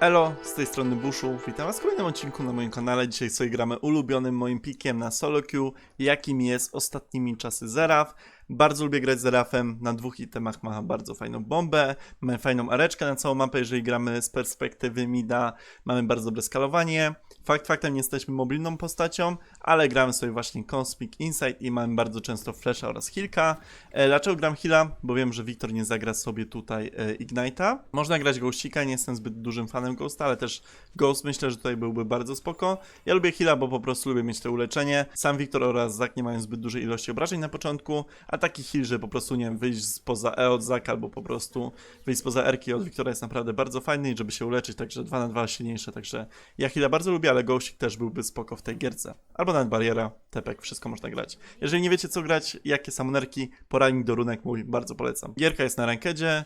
Elo, z tej strony Bushu, witam was w kolejnym odcinku na moim kanale. Dzisiaj sobie gramy ulubionym moim pikiem na solo queue, jakim jest ostatnimi czasy Zeraf. Bardzo lubię grać Zerafem, na dwóch itemach ma bardzo fajną bombę, mamy fajną areczkę na całą mapę, jeżeli gramy z perspektywy mida, mamy bardzo dobre skalowanie. Fakt faktem nie jesteśmy mobilną postacią, ale gramy sobie właśnie Cosmic Insight i mamy bardzo często Flasha oraz Hilka. E, dlaczego gram Hila? Bo wiem, że Wiktor nie zagra sobie tutaj e, Ignite'a. Można grać Ghostika, nie jestem zbyt dużym fanem Ghosta, ale też Ghost myślę, że tutaj byłby bardzo spoko. Ja lubię Hila, bo po prostu lubię mieć to uleczenie. Sam Wiktor oraz Zak nie mają zbyt dużej ilości obrażeń na początku, a taki heal, że po prostu, nie wiem, wyjść spoza E od Zaka albo po prostu wyjść spoza Erki od Wiktora jest naprawdę bardzo fajny i żeby się uleczyć, także 2 na 2 silniejsze, także ja Hila bardzo lubię, ale Ghostik też byłby spoko w tej gierce. Albo nawet bariera, tepek, wszystko można grać. Jeżeli nie wiecie co grać, jakie samonerki, poradnik do runek mój, bardzo polecam. Gierka jest na rankedzie,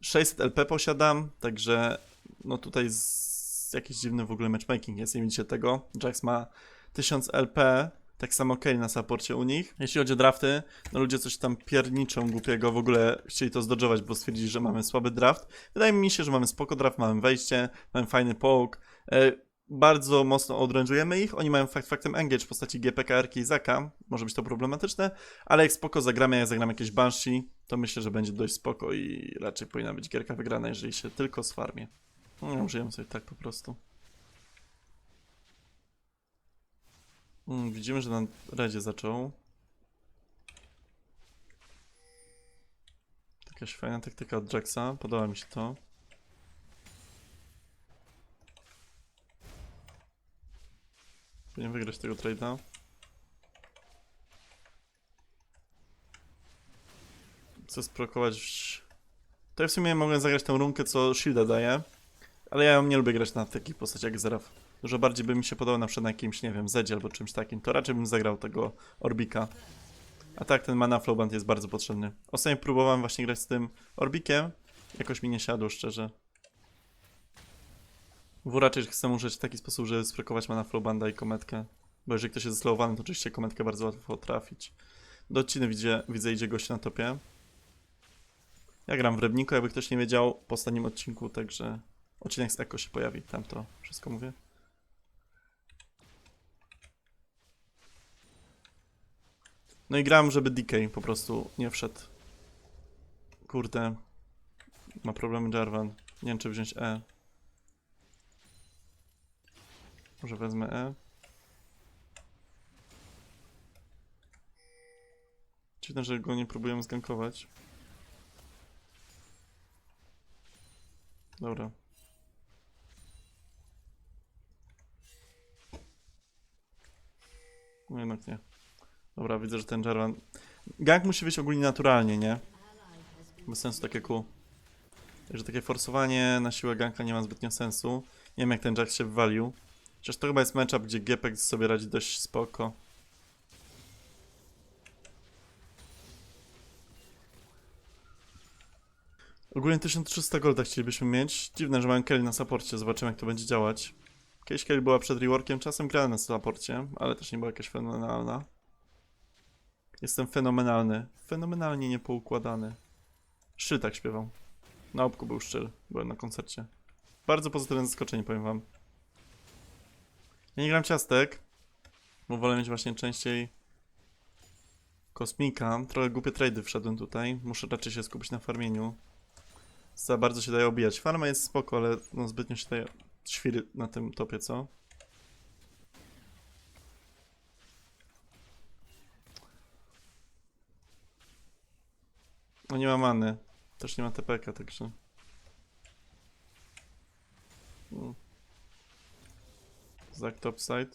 600 LP posiadam, także no tutaj z jakiś dziwny w ogóle matchmaking jest, nie widzicie tego. Jax ma 1000 LP, tak samo Kale na saporcie u nich. Jeśli chodzi o drafty, no ludzie coś tam pierniczą głupiego, w ogóle chcieli to zdodżować, bo stwierdzili, że mamy słaby draft. Wydaje mi się, że mamy spoko draft, mamy wejście, mamy fajny poke. E, bardzo mocno odręczujemy ich. Oni mają fakt faktem engage w postaci GPK, RK i Zaka. Może być to problematyczne, ale jak spoko zagramy, jak zagram jakieś Banshee, to myślę, że będzie dość spoko i raczej powinna być gierka wygrana, jeżeli się tylko sfarmie. No, użyjemy sobie tak po prostu. Mm, widzimy, że na redzie zaczął. Jakaś fajna taktyka od Jacksa, podoba mi się to. Powinien wygrać tego trade'a. Chcę sprokować... Ja w sumie mogę zagrać tę runkę, co shielda daje. Ale ja ją nie lubię grać na takich postaciach jak Zeraf. Dużo bardziej by mi się podobał na przykład na jakimś, nie wiem, Zedzie albo czymś takim. To raczej bym zagrał tego Orbika. A tak, ten mana flowband jest bardzo potrzebny. Ostatnio próbowałem właśnie grać z tym Orbikiem. Jakoś mi nie siadło, szczerze. W raczej chcę użyć w taki sposób, żeby sprekować mana flowbanda i kometkę. Bo jeżeli ktoś jest zlowany, to oczywiście kometkę bardzo łatwo trafić. Do odciny widzę, widzę idzie gość na topie. Ja gram w Rybniku, jakby ktoś nie wiedział, po ostatnim odcinku, także odcinek z Eko się pojawi, tam to wszystko mówię. No i gram, żeby DK po prostu nie wszedł. Kurde. Ma problemy Jarvan. Nie wiem, czy wziąć E. Może wezmę E. Dziwne, że go nie próbują zgankować. Dobra. No jednak nie. Dobra, widzę, że ten Jarvan... Gang musi wyjść ogólnie naturalnie, nie? Bez sensu takie kół. Także takie forsowanie na siłę ganka nie ma zbytnio sensu. Nie wiem jak ten Jack się wywalił. Chociaż to chyba jest matchup, gdzie Gepek sobie radzi dość spoko. Ogólnie 1300 golda chcielibyśmy mieć. Dziwne, że mają Kelly na saporcie. Zobaczymy jak to będzie działać. Kiedyś Kelly była przed reworkiem, czasem grała na saporcie, ale też nie była jakaś fenomenalna. Jestem fenomenalny. Fenomenalnie niepoukładany. Szczyl tak śpiewał. Na opku był szczyl. Byłem na koncercie. Bardzo pozytywne zaskoczenie, powiem wam. Ja nie gram ciastek, bo wolę mieć właśnie częściej kosmika. Trochę głupie trady wszedłem tutaj. Muszę raczej się skupić na farmieniu. Za bardzo się daje obijać. Farma jest spoko, ale no zbytnio się daje świry na tym topie, co? No nie ma many. Też nie ma TPK, także... Mm. Zak topside.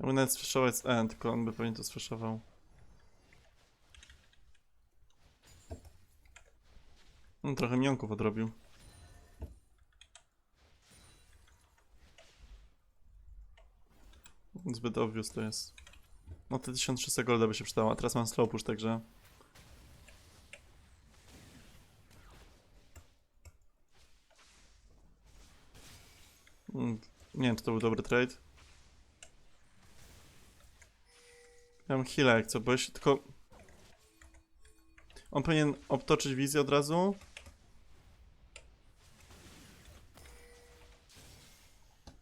Ja bym nawet sfreszować z E, tylko on by pewnie to sfreszował. No, trochę mionków odrobił. Zbyt obvious to jest. No te 1300 golda by się przydało, a teraz mam slow push, także... Mm, Nie wiem, czy to był dobry trade. Ja mam heal'a jak co, bo jeśli tylko... On powinien obtoczyć wizję od razu.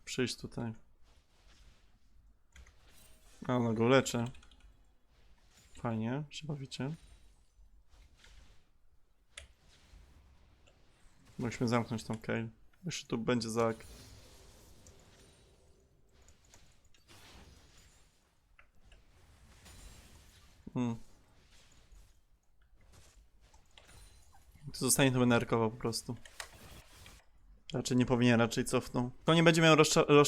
Przyjść tutaj. A, no go leczę. Fajnie, się bawicie. Zamknąć tą Kale. Jeszcze tu będzie Zak. Hmm. Tu zostanie to będę arkował po prostu. Raczej nie powinien, raczej cofnął. To nie będzie miał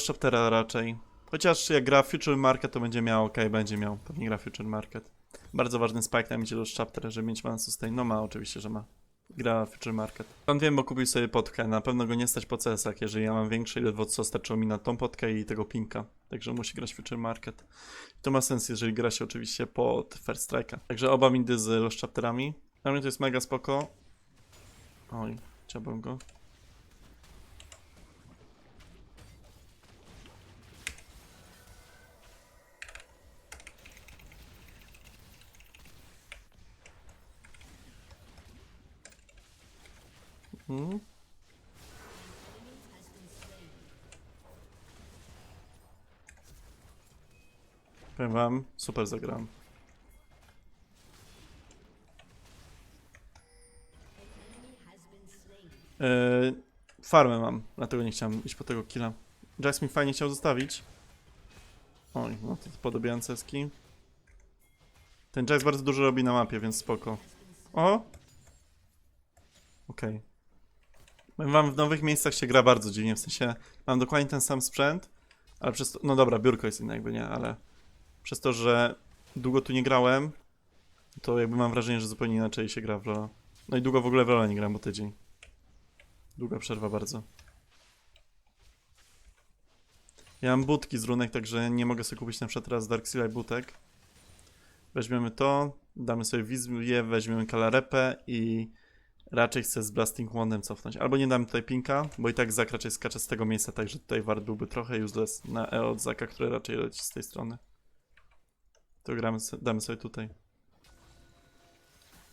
Chaptera raczej. Chociaż jak gra Future Market, to będzie miał, okej, będzie miał. Pewnie gra Future Market. Bardzo ważny spike na micie Lost Chapter, żeby mieć mana sustain. No ma, oczywiście, że ma. Gra Future Market. Pan wiem, bo kupił sobie podkę. Na pewno go nie stać po CS-ach, jeżeli ja mam większe, ledwo co starczyło mi na tą podkę i tego pinka. Także musi grać Future Market. To ma sens, jeżeli gra się oczywiście pod First Strike'a. Także oba mindy z Lost Chapterami. Dla mnie to jest mega spoko. Oj, chciałbym go. Mhm. Powiem wam, super zagrałem. Yy, farmę mam, dlatego nie chciałem iść po tego killa. Jax mi fajnie chciał zostawić. Oj, no to podobianceski. Ten Jax bardzo dużo robi na mapie, więc spoko. O! Okej. Powiem wam, w nowych miejscach się gra bardzo dziwnie, w sensie mam dokładnie ten sam sprzęt, ale przez to, no dobra, biurko jest inne jakby nie, ale przez to, że długo tu nie grałem, to jakby mam wrażenie, że zupełnie inaczej się gra w Lola. No i długo w ogóle w Lola nie grałem, bo tydzień. Długa przerwa bardzo. Ja mam budki z runek, także nie mogę sobie kupić na przykład teraz Darkseid butek. Weźmiemy to, damy sobie wizję, weźmiemy kalarepę i raczej chcę z Blasting Wandem cofnąć. Albo nie damy tutaj pinka, bo i tak Zak raczej skacze z tego miejsca, także tutaj wart byłby trochę useless na E od Zaka, który raczej leci z tej strony. To gramy, damy sobie tutaj.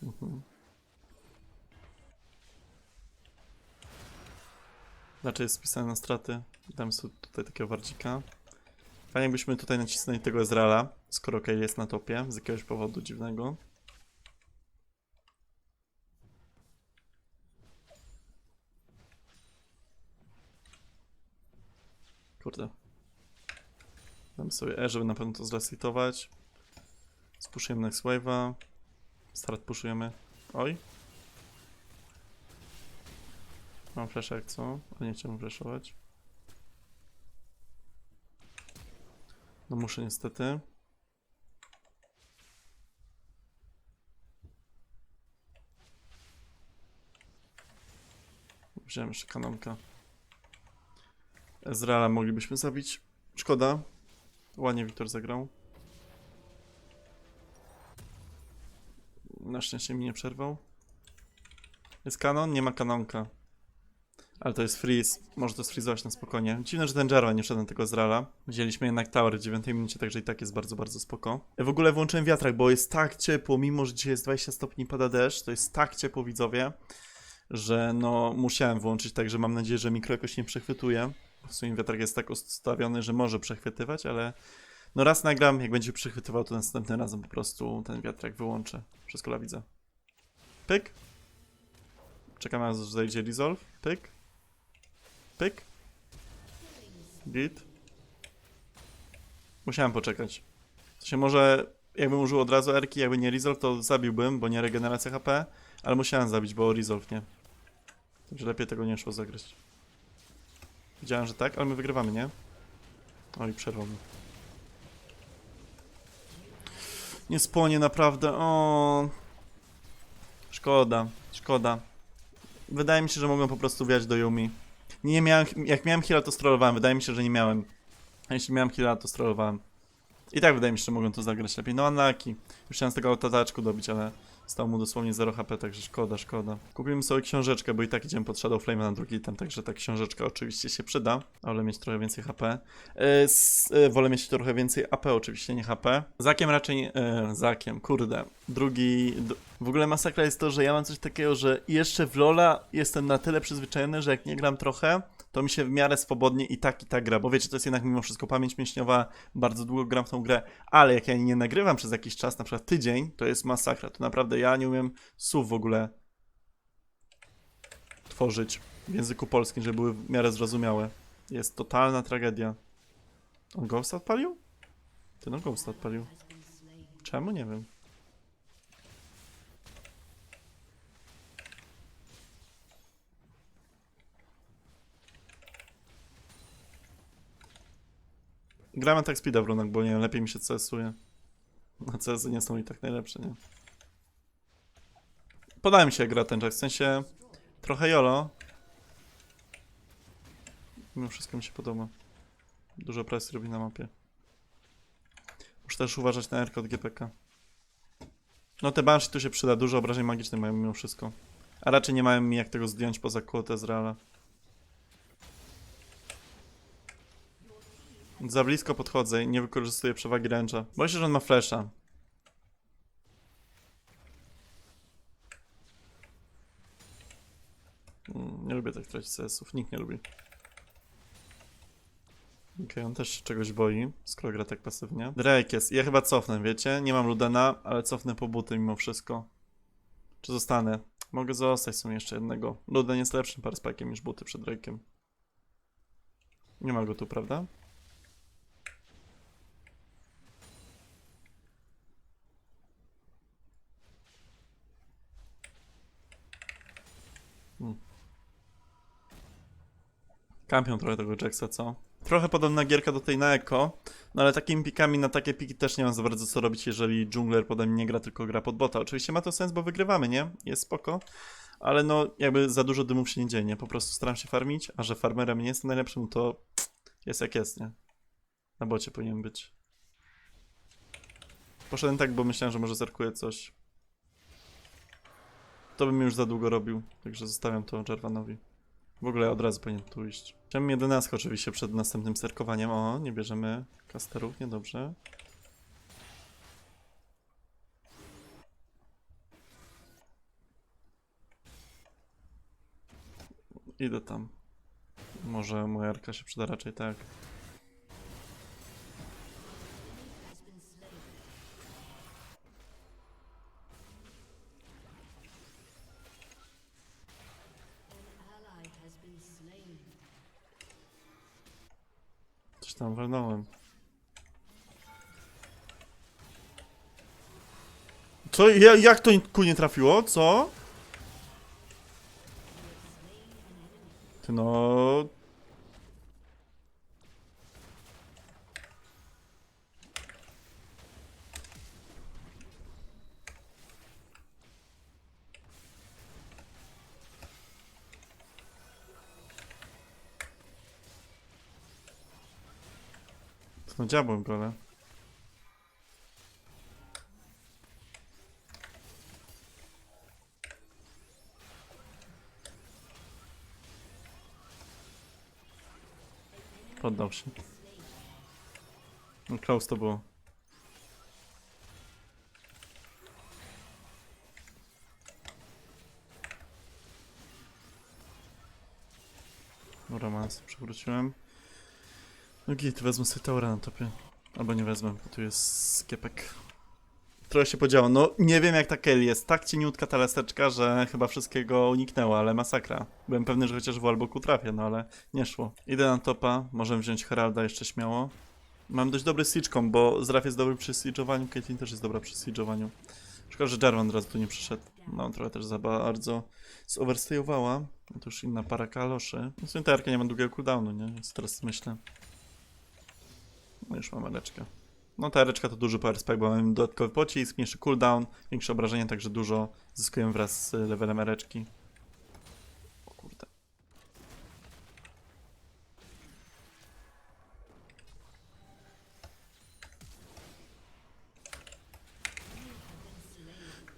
Mhm. Raczej jest spisane na straty. Damy sobie tutaj takiego wardzika. Fajnie jakbyśmy tutaj nacisnęli tego Ezreala, skoro Kale jest na topie, z jakiegoś powodu dziwnego. Kurde. Dam sobie E, żeby na pewno to zresetować. Spuszujemy next wave'a. Start puszujemy. Oj. Mam flash jak co? A nie chciałem flashować. No muszę niestety. Wziąłem jeszcze kanonka. Ezreala moglibyśmy zabić. Szkoda. Ładnie Wiktor zagrał. Na szczęście mi nie przerwał. Jest kanon? Nie ma kanonka. Ale to jest freeze. Może to sfrizować na spokojnie. Dziwne, że ten Jarvan nie wszedł na tego Ezreala. Wzięliśmy jednak tower w 9 minucie, także i tak jest bardzo, bardzo spoko. W ogóle włączyłem wiatrak, bo jest tak ciepło, mimo że dzisiaj jest 20 stopni pada deszcz, to jest tak ciepło widzowie, że no musiałem włączyć, także mam nadzieję, że mikro jakoś nie przechwytuje. W sumie wiatrak jest tak ustawiony, że może przechwytywać, ale no raz nagram, jak będzie przechwytywał, to następnym razem po prostu ten wiatrak wyłączę. Wszystko la widzę. Pyk. Czekamy aż zejdzie resolve. Pyk. Pyk. Git. Musiałem poczekać. To się może, jakbym użył od razu Erki, jakby nie resolve, to zabiłbym, bo nie regeneracja HP, ale musiałem zabić, bo resolve nie. Także lepiej tego nie szło zagrać. Widziałem, że tak, ale my wygrywamy, nie? Oj, przerwał. Nie spłonie naprawdę, o. Szkoda, szkoda. Wydaje mi się, że mogłem po prostu wjechać do Yumi. Nie miałem, jak miałem heal'a to strollowałem, wydaje mi się, że nie miałem. A jeśli miałem heal'a to strollowałem. I tak wydaje mi się, że mogłem to zagrać lepiej. No unlucky. Już chciałem z tego autotaczku dobić, ale Stał mu dosłownie 0 HP, także szkoda, szkoda. Kupimy sobie książeczkę, bo i tak idziemy pod Shadow Flame na drugi item, także ta książeczka oczywiście się przyda. Ale mieć trochę więcej HP. E, e, wolę mieć trochę więcej AP, oczywiście nie HP. Zakiem raczej. E, zakiem, kurde. Drugi... W ogóle masakra jest to, że ja mam coś takiego, że jeszcze w Lola jestem na tyle przyzwyczajony, że jak nie gram trochę, to mi się w miarę swobodnie i tak i tak gra, bo wiecie, to jest jednak mimo wszystko pamięć mięśniowa, bardzo długo gram w tą grę, ale jak ja nie nagrywam przez jakiś czas, na przykład tydzień, to jest masakra, to naprawdę ja nie umiem słów w ogóle tworzyć w języku polskim, żeby były w miarę zrozumiałe. Jest totalna tragedia. On Ghost odpalił? Ty no Ghost odpalił. Czemu? Nie wiem. Gramy tak speeda w runach, bo nie wiem, lepiej mi się CS-uje. No CS nie są i tak najlepsze, nie? Podoba mi się gra ten czas, w sensie trochę jolo. Mimo wszystko mi się podoba. Dużo presji robi na mapie. Muszę też uważać na RK od GPK. No te Banshee tu się przyda, dużo obrażeń magicznych mają mimo wszystko. A raczej nie mają mi jak tego zdjąć poza quotę z Reala. Za blisko podchodzę i nie wykorzystuję przewagi ręcza. Boję się, że on ma flasha. Mm, Nie lubię tak tracić CS-ów, nikt nie lubi. Okej, on też się czegoś boi, skoro gra tak pasywnie. Drake jest, ja chyba cofnę, wiecie? Nie mam Ludena, ale cofnę po buty mimo wszystko. Czy zostanę? Mogę zostać w sumie jeszcze jednego. Luden jest lepszym parspajkiem niż buty przed Drake'iem. Nie ma go tu, prawda? Kampią trochę tego Jacksa, co? Trochę podobna gierka do tej na Eko, no ale takimi pikami na takie piki też nie mam za bardzo co robić, jeżeli jungler pode nie gra, tylko gra pod bota. Oczywiście ma to sens, bo wygrywamy, nie? Jest spoko, ale no jakby za dużo dymów się nie dzieje, nie? Po prostu staram się farmić, a że farmerem nie jestem najlepszym, to jest jak jest, nie? Na bocie powinien być. Poszedłem tak, bo myślałem, że może zerkuje coś. To bym już za długo robił, także zostawiam to Jarvanowi. W ogóle od razu powinien tu iść. Chciałem 11 oczywiście przed następnym serkowaniem. O, nie bierzemy kasterów, niedobrze. Idę tam. Może moja arka się przyda raczej tak. Ja, jak to ku nie trafiło? Co? Ty no... No diabłem go, się. No close to było. Romans przewróciłem. No git, wezmę sobie Taura na topie. Albo nie wezmę, bo tu jest skiepek. Trochę się podziało. No nie wiem jak ta Kelly jest. Tak cieniutka ta laseczka, że chyba wszystkiego uniknęła, ale masakra. Byłem pewny, że chociaż w albo trafię, no ale nie szło. Idę na topa, możemy wziąć Heralda jeszcze śmiało. Mam dość dobry siege bo Zraf jest dobry przy siege'owaniu, Caitlyn też jest dobra przy siege'owaniu. Szkoda, że Jarvan od razu tu nie przyszedł. No, trochę też za bardzo zoverstayowała. No to już inna para kaloszy. No, w sumie ta nie ma długiego cooldownu, nie? Więc teraz myślę. No już mamy leczkę. No ta reczka to duży power spike, bo mamy dodatkowy pocisk, mniejszy cooldown, większe obrażenia, także dużo zyskujemy wraz z levelem reczki. O kurde.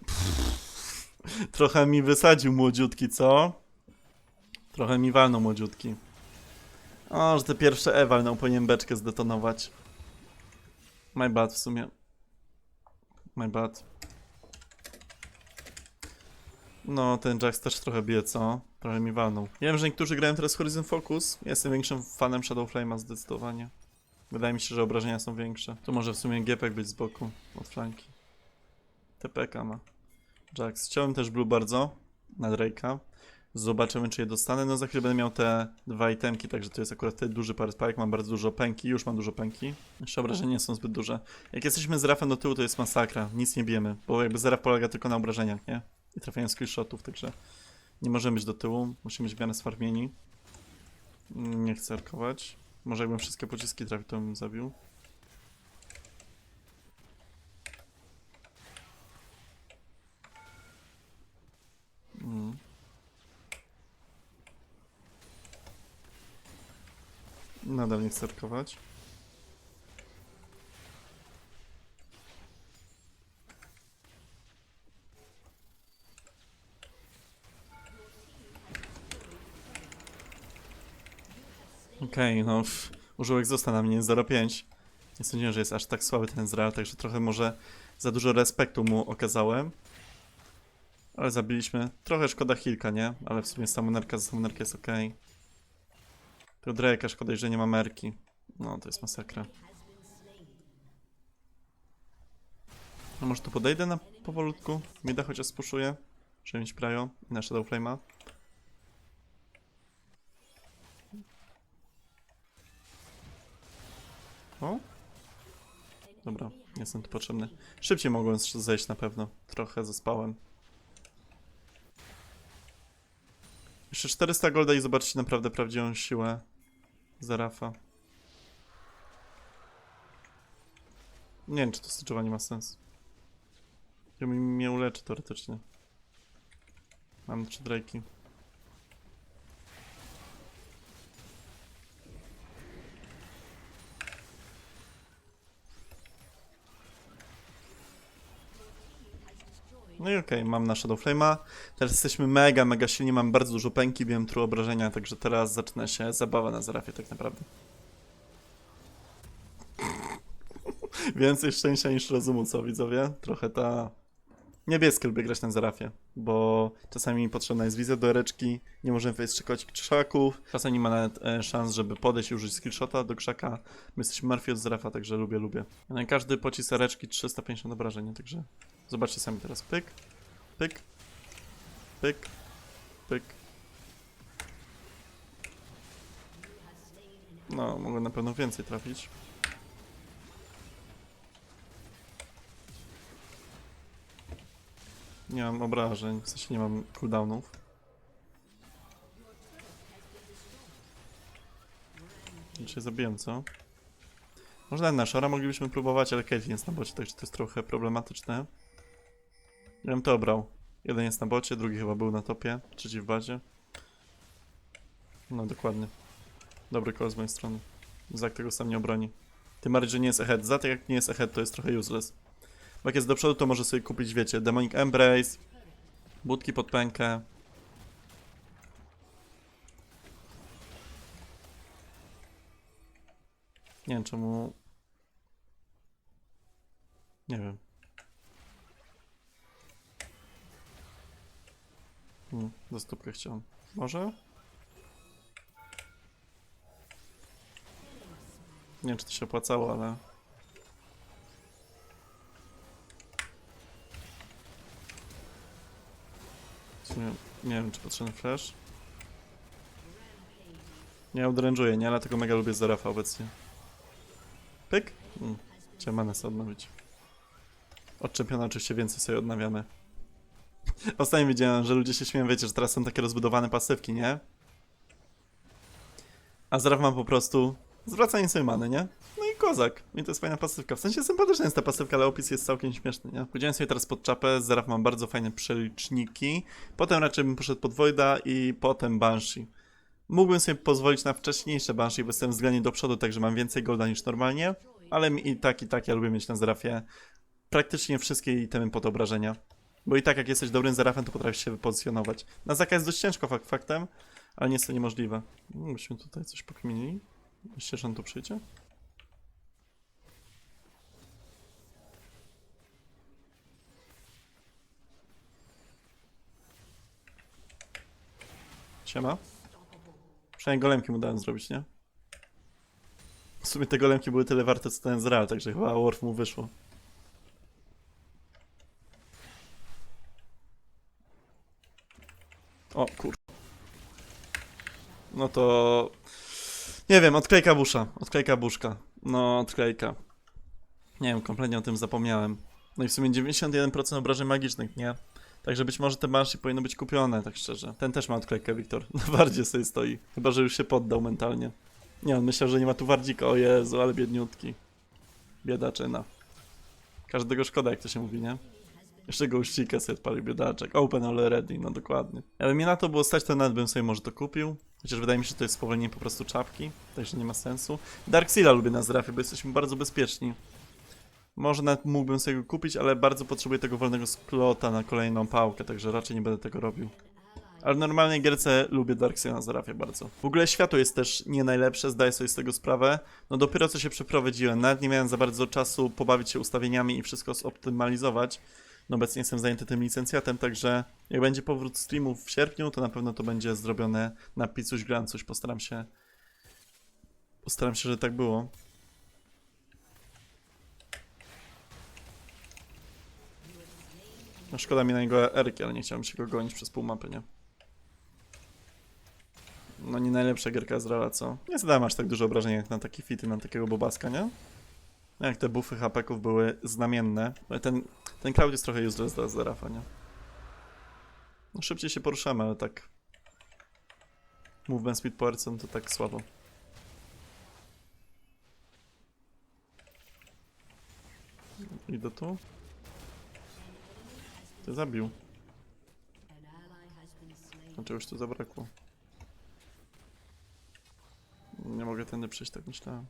Pff, Trochę mi wysadził młodziutki, co? Trochę mi walnął młodziutki. O, że te pierwsze E walnął, powinien beczkę zdetonować. My bad w sumie. My bad. No, ten Jax też trochę bije, co? Trochę mi walnął. Wiem, że niektórzy grają teraz Horizon Focus. Jestem większym fanem Shadow Flame'a zdecydowanie. Wydaje mi się, że obrażenia są większe. To może w sumie Gepek być z boku, od flanki. TPK ma. Jax. Chciałem też Blue bardzo na Drake'a. Zobaczymy, czy je dostanę. No za chwilę będę miał te dwa itemki, także to jest akurat ten duży spike. Mam bardzo dużo pęki, już mam dużo pęki. Jeszcze obrażenia są zbyt duże. Jak jesteśmy z Rafem do tyłu, to jest masakra. Nic nie bijemy, bo jakby Zeraf polega tylko na obrażeniach, nie? I trafiają skillshotów, także nie możemy być do tyłu. Musimy być w miarę sfarmieni. Nie chcę arkować. Może jakbym wszystkie pociski trafił, to bym zabił. Mm. Nadal nie chcę arkować. Okej, no pff, użył egzosta na mnie 0,5. Nie sądziłem, że jest aż tak słaby ten Ezreal, także trochę może za dużo respektu mu okazałem. Ale zabiliśmy. Trochę szkoda Hilka, nie? Ale w sumie samonerka za samonerkę jest ok. To Drake'a szkoda, że nie ma merki. No, to jest masakra. No może tu podejdę na powolutku? Mida chociaż spuszuję, żeby mieć prajo i na Shadow Flame'a. O? Dobra, nie jestem tu potrzebny. Szybciej mogłem zejść na pewno. Trochę zaspałem. Jeszcze 400 golda i zobaczcie naprawdę prawdziwą siłę Zarafa. Nie wiem, czy to styczowanie ma sens. Ja mi mnie uleczy teoretycznie. Mam trzy Drake'i. No i okej, mam na Shadow Flame'a. Teraz jesteśmy mega, mega silni, mam bardzo dużo pęki, wiem tru obrażenia, także teraz zaczyna się zabawa na Zarafie tak naprawdę. Więcej szczęścia niż rozumu, co widzowie? Trochę ta... Niebieskie lubię grać na Zarafie, bo czasami potrzebna jest wizja do ereczki, nie możemy szykować krzaków, czasami nie ma nawet e, szans, żeby podejść i użyć skillshota do krzaka. My jesteśmy martwi od Zarafa, także lubię, lubię. No i każdy pocisk ereczki 350 obrażeń, także zobaczcie sami teraz. Pyk, pyk, pyk, pyk. No, mogę na pewno więcej trafić. Nie mam obrażeń, w sensie nie mam cooldownów. Dzisiaj zabiłem, co? Można na Shora moglibyśmy próbować, ale Caitlyn jest na bocie, także to jest trochę problematyczne. Ja bym to obrał. Jeden jest na bocie, drugi chyba był na topie, trzeci w bazie. No, dokładnie. Dobry call z mojej strony. Zak tego sam nie obroni. Tym bardziej, że nie jest ahead. Za tak jak nie jest ahead, to jest trochę useless. Jak jest do przodu, to może sobie kupić, wiecie, Demonic Embrace, budki pod pękę. Nie wiem czemu... Nie wiem. Hmm, za stópkę chciałem. Może? Nie wiem, czy to się opłacało, ale... nie wiem, czy potrzebny flash. Nie odręczuję, nie, ale tego mega lubię Zarafa obecnie. Pyk? Mm. Chciałem manę sobie odnowić. Od czempiona oczywiście więcej sobie odnawiamy. Ostatnio widziałem, że ludzie się śmieją, wiecie, że teraz są takie rozbudowane pasywki, nie? A Zaraf mam po prostu zwracanie sobie many, nie? Kozak. I to jest fajna pasywka. W sensie sympatyczna jest ta pasywka, ale opis jest całkiem śmieszny, nie? Podziałem sobie teraz pod czapę, z Zaraf mam bardzo fajne przeliczniki. Potem raczej bym poszedł pod Voida i potem Banshee. Mógłbym sobie pozwolić na wcześniejsze Banshee, bo jestem względnie do przodu, także mam więcej golda niż normalnie. Ale i tak, i tak ja lubię mieć na Zarafie praktycznie wszystkie itemy pod obrażenia. Bo i tak jak jesteś dobrym zerafem, to potrafisz się wypozycjonować. Na zaka jest dość ciężko fakt faktem, ale nie jest to niemożliwe. Byśmy tutaj coś pokminili. Myślicie, że on tu przyjdzie? Siema. Przynajmniej golemki mu dałem zrobić, nie? W sumie te golemki były tyle warte, co ten Zreal, także chyba Worf mu wyszło. O, kur... No to... Nie wiem, odklejka busza. Odklejka buszka. No, odklejka. Nie wiem, kompletnie o tym zapomniałem. No i w sumie 91% obrażeń magicznych, nie? Także być może te Banshee powinny być kupione, tak szczerze. Ten też ma odklejkę, Wiktor. Na wardzie sobie stoi. Chyba, że już się poddał mentalnie. Nie, on myślał, że nie ma tu wardzika. O Jezu, ale biedniutki. Biedaczyna. Każdego szkoda, jak to się mówi, nie? Jeszcze go uścikę sobie odpalił biedaczek. Open already, no dokładnie. Jakby mnie na to było stać, to nawet bym sobie może to kupił. Chociaż wydaje mi się, że to jest spowolnienie po prostu czapki. Także nie ma sensu. Darkseala lubię na zrafie, bo jesteśmy bardzo bezpieczni. Może nawet mógłbym sobie go kupić, ale bardzo potrzebuję tego wolnego splota na kolejną pałkę, także raczej nie będę tego robił. Ale w normalnej gierce lubię Darkseid na Zarafie bardzo. W ogóle światło jest też nie najlepsze, zdaję sobie z tego sprawę. No dopiero co się przeprowadziłem, nawet nie miałem za bardzo czasu pobawić się ustawieniami i wszystko zoptymalizować. No obecnie jestem zajęty tym licencjatem, także jak będzie powrót streamów w sierpniu, to na pewno to będzie zrobione na picuś gram, coś postaram się... Postaram się, że tak było. No szkoda mi na niego Erki, ale nie chciałem się go gonić przez pół mapy, nie? No nie najlepsza gierka z Rala, co? Nie zadałem aż tak dużo obrażeń jak na takie fity, na takiego bobaska, nie? No Jak te buffy hapeków były znamienne. Ale ten, ten cloud jest trochę useless dla Zerafa, nie? No szybciej się poruszamy, ale tak... Movement speed po RC, to tak słabo. Idę tu. Ty zabił. A czegoś tu zabrakło. Nie mogę tędy przejść, tak myślałem.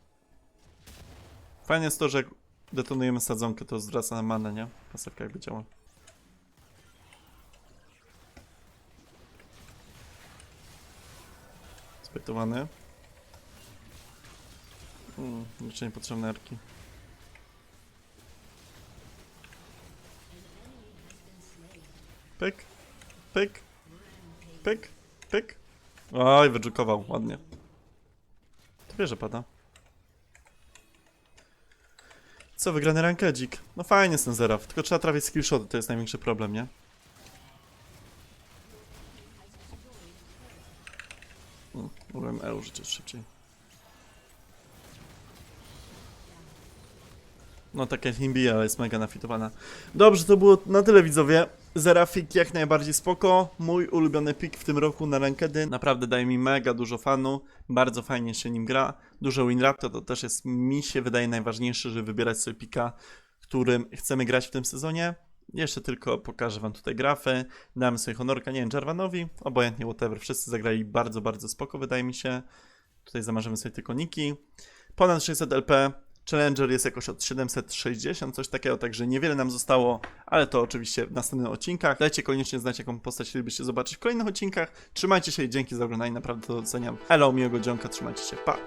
Fajne jest to, że jak detonujemy sadzonkę, to zwraca na manę, nie? Pasewka jakby działa. Spytowany. Mm, jeszcze niepotrzebne erki. Pyk, pyk, pyk, pyk. Oj, wydżukował, ładnie. To wie, że pada. Co, wygrany rankedzik? No fajnie jest ten zeraf, tylko trzeba trafić skillshoty, to jest największy problem, nie? Mm, Mogłem E użyć szybciej. No Himbi, ale jest mega nafitowana. Dobrze, to było na tyle widzowie. Zerafik jak najbardziej spoko. Mój ulubiony pik w tym roku na rankedy. Naprawdę daje mi mega dużo fanu. Bardzo fajnie się nim gra. Dużo winrap to, to też jest, mi się wydaje najważniejsze, żeby wybierać sobie pika, którym chcemy grać w tym sezonie. Jeszcze tylko pokażę wam tutaj grafy. Damy sobie honorka, nie wiem, Jarvanowi, obojętnie, whatever. Wszyscy zagrali bardzo, bardzo spoko, wydaje mi się. Tutaj zamarzymy sobie tylko niki. Ponad 600 LP. Challenger jest jakoś od 760, coś takiego, także niewiele nam zostało, ale to oczywiście w następnych odcinkach. Dajcie koniecznie znać, jaką postać chcielibyście zobaczyć w kolejnych odcinkach. Trzymajcie się i dzięki za oglądanie, naprawdę to doceniam. Hello, miłego dzionka, trzymajcie się, pa!